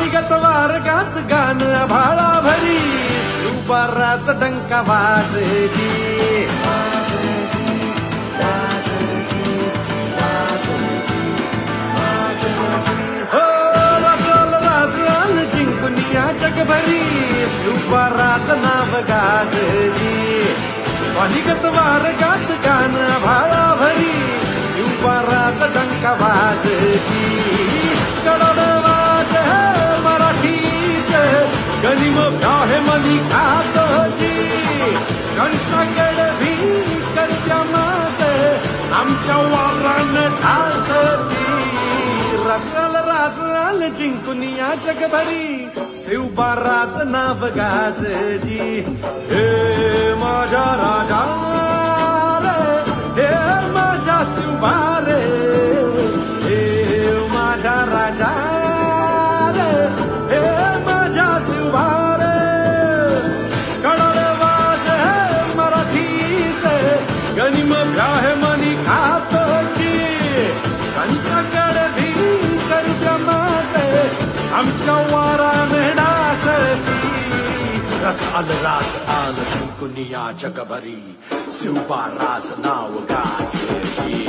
वाणिगत वारगात गाण भाळा भरी सुबाराच डंका वाजजी हो, जिंकुनिया जगभरी. सुबाराच नाव गाजली वाणिगत वारगात गाण भाळा भरी सुबाराच डंका वाजली कडा गनिम आहे मनी होती कणसाकड भी करत्या मात आमच्या वावरानं ठास रसाल राजाल जिंकून या जगभरी शिवबा राज नाव गाजजी हे माझ्या राजा रे हे माझ्या शिवबा आमच्या वाराने डासती रस आल रास आल जिंकुनिया जगभरी शिवबा रास नाव गाजची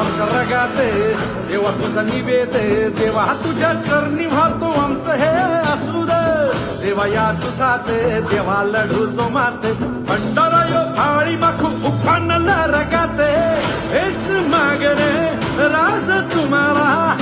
आमच्या आमचा रगात देवा तुझा निवेद देवा तुझ्या चरणी वाहतो आमचं हे असू दे देवा या तुझात देवा लढू जो मात भंडारा यो फाळी माखू उफान रगात. हेच मागणे राज तुम्हाला.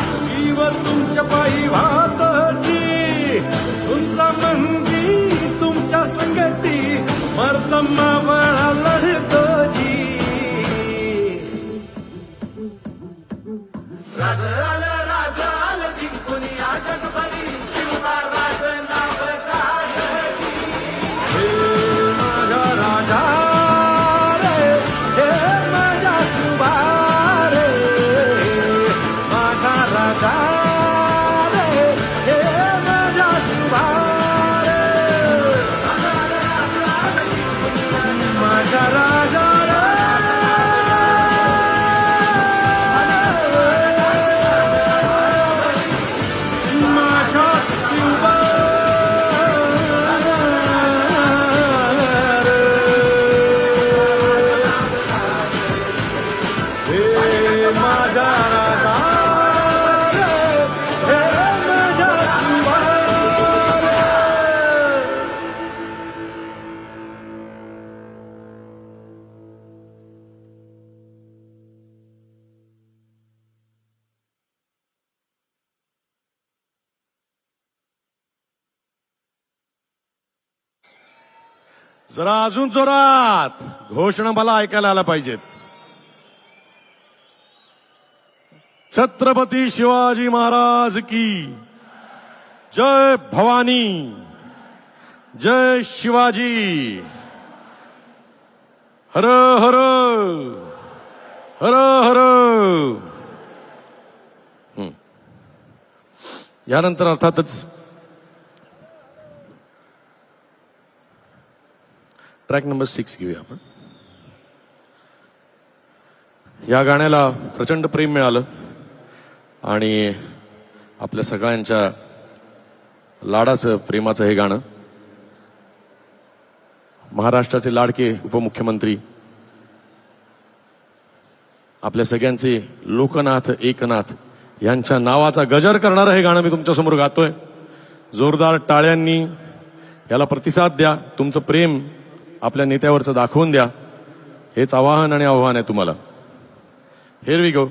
जरा अजून जोरात घोषणा मला ऐकायला आला पाहिजेत. छत्रपती शिवाजी महाराज की। जय भवानी। जय शिवाजी। हर हर। हर हर। यानंतर अर्थातच ट्रॅक नंबर सिक्स घेऊया आपण. या गाण्याला प्रचंड प्रेम मिळालं. आणि आपल्या सगळ्यांच्या लाडाचं प्रेमाचं हे गाणं. महाराष्ट्राचे लाडके उपमुख्यमंत्री आपल्या सगळ्यांचे लोकनाथ एकनाथ यांच्या नावाचा गजर करणारं हे गाणं मी तुमच्यासमोर गातोय. जोरदार टाळ्यांनी याला प्रतिसाद द्या तुमचं प्रेम आपल्या नेत्यावरचं दाखवून द्या. हेच आवाहन आणि आव्हान आहे तुम्हाला. हेर वी गो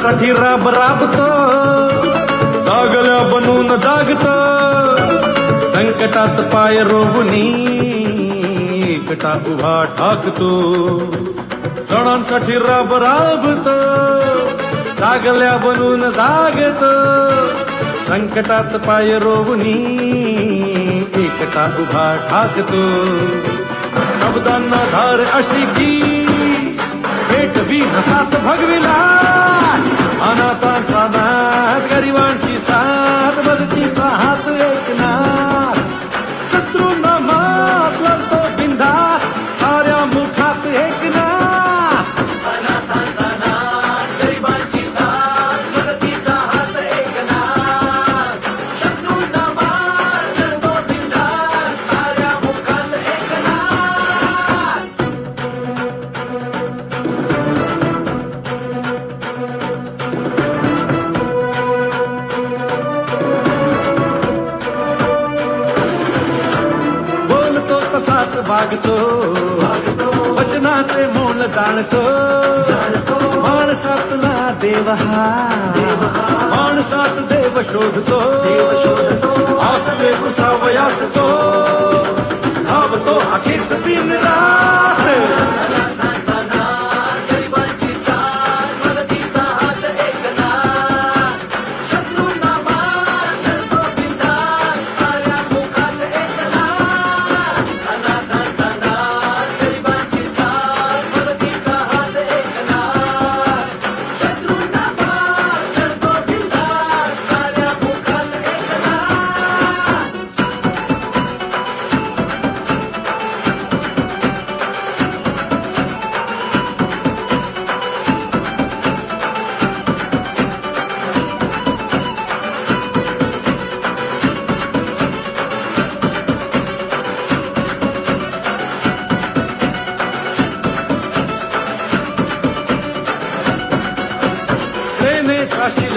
साठी राब राबत जागल्या बनून जागत. संकटात पाय रोवणी एकटा उभा ठाकतो. सणांसाठी राब राबत जागल्या बनून जागत. संकटात पाय रोवणी एकटा उभा ठाकतो. शब्दांना धार अशी की पेटवी नसात भगविला अनाथांचा ना गरिबांची साथ. भागतो. वचनाचे मोल जाणतो. माणसात ना देव हा. माणसात देव शोधतो. आसवे कुसावयास तो. धावतो अखेस दिन रात.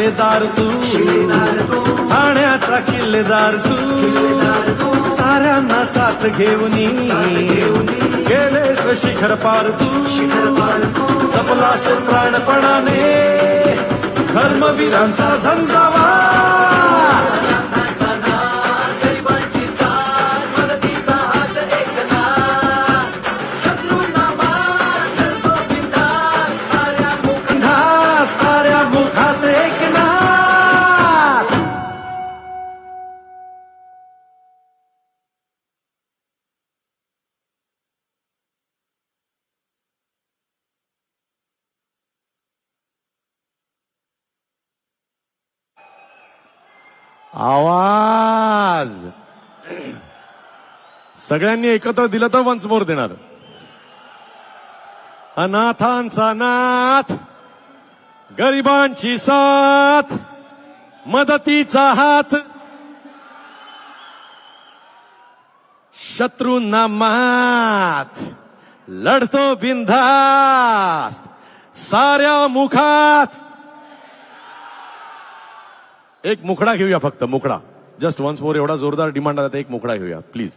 शिलेदार तू. ठाण्याचा किल्लेदार तू. साऱ्यांना साथ घेऊन गेले शिखर पार तू. सपलास प्राणपणाने. धर्मवीरांचा झंझावा. आवाज. सगळ्यांनी एकत्र दिलं तर वन्स मोर देणार. अनाथांचा नाथ गरिबांची साथ मदतीचा हात. शत्रूंना मात लढतो बिंधास्त साऱ्या मुखात. एक मुखडा घेऊया फक्त मुखडा. जस्ट वन्स मोर एवढा जोरदार डिमांड आला तर एक मुखडा घेऊया प्लीज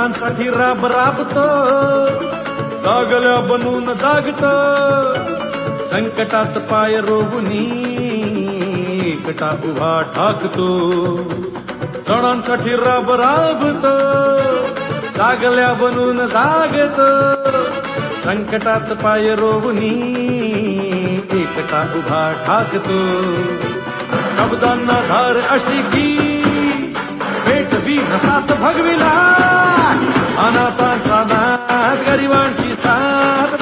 सणांसाठी राब राबत जागल्या बनून जागत. संकटात पाय रोवणी एकटा उभा ठाकतो. सणांसाठी राब राबत जागल्या बनून जागत. संकटात पाय रोवणी एकटा उभा ठाकतो. शब्दांना धार अशी की देवी नसात भगविला. अनाथांचा ना गरिबांची साथ